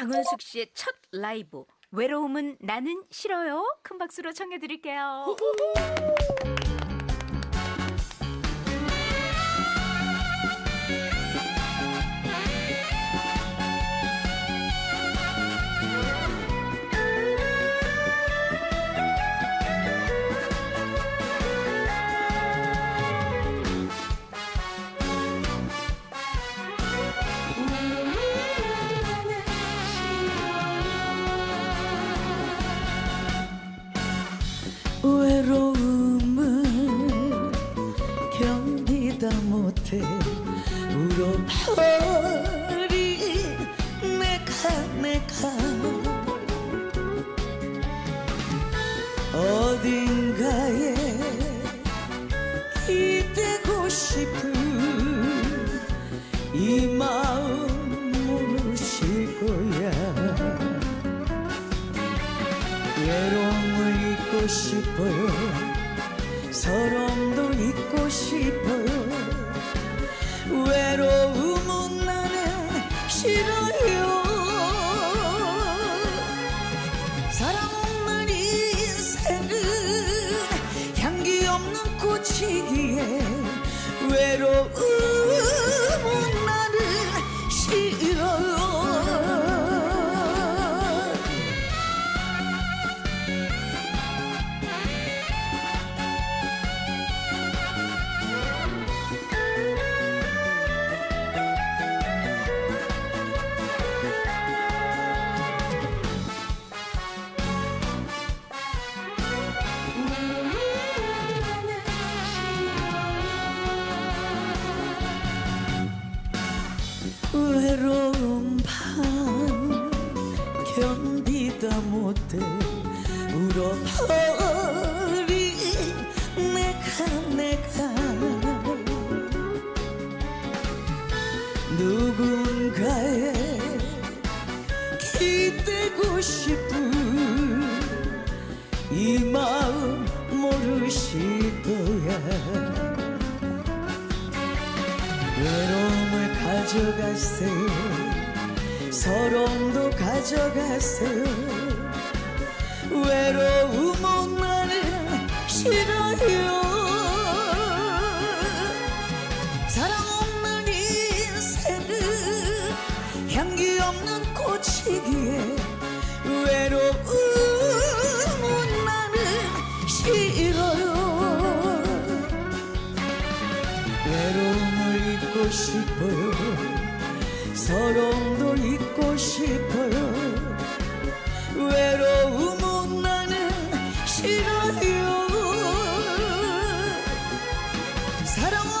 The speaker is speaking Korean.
장은숙 씨의 첫 라이브 외로움은 나는 싫어요. 큰 박수로 청해 드릴게요. 외로움을 견디다 못해 울어버린 내가 내가. 어딘가에 기대고 싶은 싶어요. 서름 외로운 밤 견디다 못해 울어버린 내가 내가. 누군가에 기대고 싶은 가져가세요 서름도 가져가세요 외로움은 나는 싫어요. 사랑 없는 인생은 향기 없는 꽃이기에 외로움은 나는 싫어요. 외로움 을 잊고 싶어요. 서름도 잊고 싶어요. 외로움은 나는 싫어요. 사랑